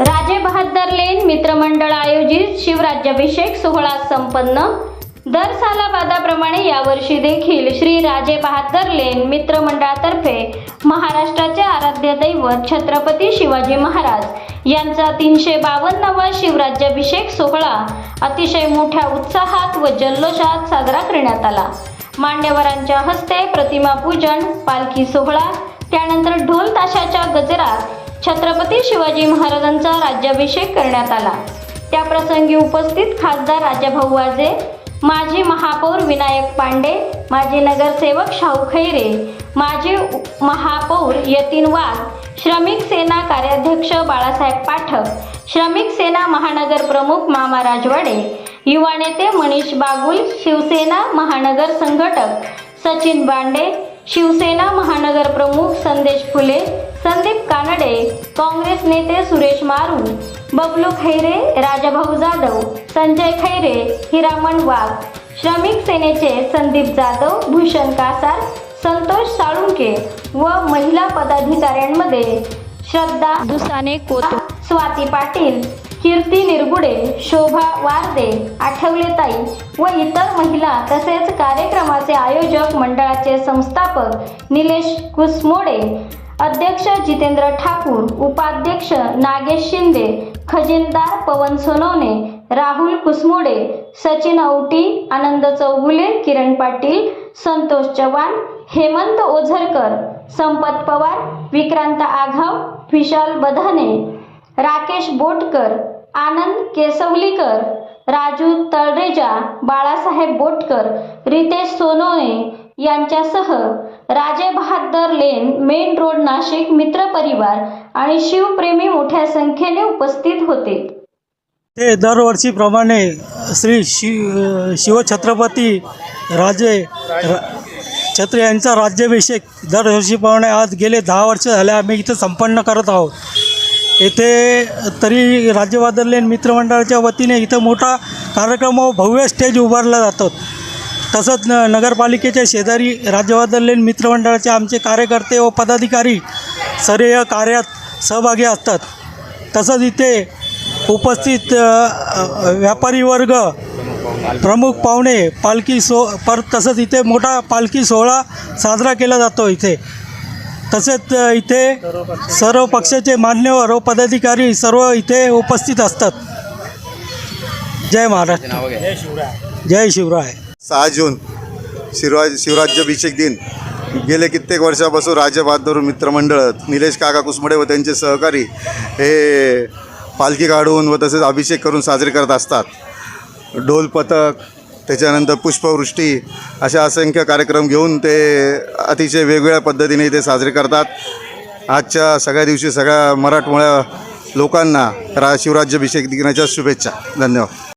राजे बहादर लेन मित्रमंडळ आयोजित शिवराज्याभिषेक सोहळा संपन्न. दर सालाबादाप्रमाणे यावर्षी देखील श्री राजे बहादर लेन मित्रमंडळातर्फे महाराष्ट्राचे आराध्य दैवत छत्रपती शिवाजी महाराज यांचा तीनशे बावन्नावा शिवराज्याभिषेक सोहळा अतिशय मोठ्या उत्साहात व जल्लोषात साजरा करण्यात आला. मान्यवरांच्या हस्ते प्रतिमा पूजन पालखी सोहळा त्यानंतर ढोल ताशाच्या गजरात छत्रपती शिवाजी महाराजांचा राज्याभिषेक करण्यात आला. त्या प्रसंगी उपस्थित खासदार राजाभाऊ वाजे माजी महापौर विनायक पांडे माजी नगरसेवक शाहू खैरे माजी महापौर यतीन वाघ श्रमिक सेना कार्याध्यक्ष बाळासाहेब पाठक श्रमिक सेना महानगर प्रमुख मामा राजवाडे युवा नेते मनीष बागुल शिवसेना महानगर संघटक सचिन बांडे शिवसेना महानगर प्रमुख संदेश फुले संदीप कानडे काँग्रेस नेते सुरेश मारू बबलू खैरे राजाभाऊ जाधव संजय खैरे हिरामण वाघ श्रमिक सेनेचे संदीप जाधव भूषण कासार संतोष साळुंके व महिला पदाधिकाऱ्यांमध्ये श्रद्धा दुसाने कोतो. स्वाती पाटील कीर्ती निरगुडे शोभा वारदे आठवलेताई व इतर महिला तसेच कार्यक्रमाचे आयोजक मंडळाचे संस्थापक निलेश कुसमोडे अध्यक्ष जितेंद्र ठाकूर उपाध्यक्ष नागेश शिंदे खजिनदार पवन सोनवणे राहुल कुसमोडे सचिन औटी आनंद चौगुले किरण पाटील संतोष चव्हाण हेमंत ओझरकर संपत पवार विक्रांत आघाव विशाल बधाने राकेश बोटकर आनंद केसवलीकर राजू तळरेजा बाळासाहेब बोटकर रितेश सोनवणे यांच्यासह Raje Bahadur lane main road Nashik मित्र परिवार आणि शिवप्रेमी मोठ्या संख्येने उपस्थित होते. ते दरवर्षीप्रमाणे श्री शिव शिवछत्रपती राजे छत्र यांचा राज्याभिषेक दरवर्षीप्रमाणे आज गेले दहा वर्ष झाले आम्ही इथं संपन्न करत आहोत. येथे तरी राज्यवादर लेन मित्रमंडळाच्या वतीने इथं मोठा कार्यक्रम भव्य स्टेज उभारला जातो. तसंच न नगरपालिकेच्या शेजारी राज्यवादरलेन मित्रमंडळाचे आमचे कार्यकर्ते व पदाधिकारी सर्व कार्यात सहभागी असतात. तसंच इथे उपस्थित व्यापारी वर्ग प्रमुख पाहुणे पालखी सो पर तसंच इथे मोठा पालखी सोहळा साजरा केला जातो इथे. तसेच इथे सर्व पक्षाचे मान्यवर व पदाधिकारी सर्व इथे उपस्थित असतात. जय महाराष्ट्र. जय शिवराय. सहा जून शिवराज शिवराज्याभिषेक दिन. गेले कित्येक वर्षापासून राजबहादूर मित्रमंडळ निलेश काका कुसमडे व त्यांचे सहकारी हे पालखी काढून व तसेच अभिषेक करून साजरे करत असतात. ढोल पथक त्याच्यानंतर पुष्पवृष्टी अशा असंख्य कार्यक्रम घेऊन ते अतिशय वेगवेगळ्या पद्धतीने ते साजरे करतात. आजच्या सगळ्या दिवशी सगळ्या मराठमोळ्या लोकांना रा शिवराज्याभिषेक दिनाच्या शुभेच्छा. धन्यवाद.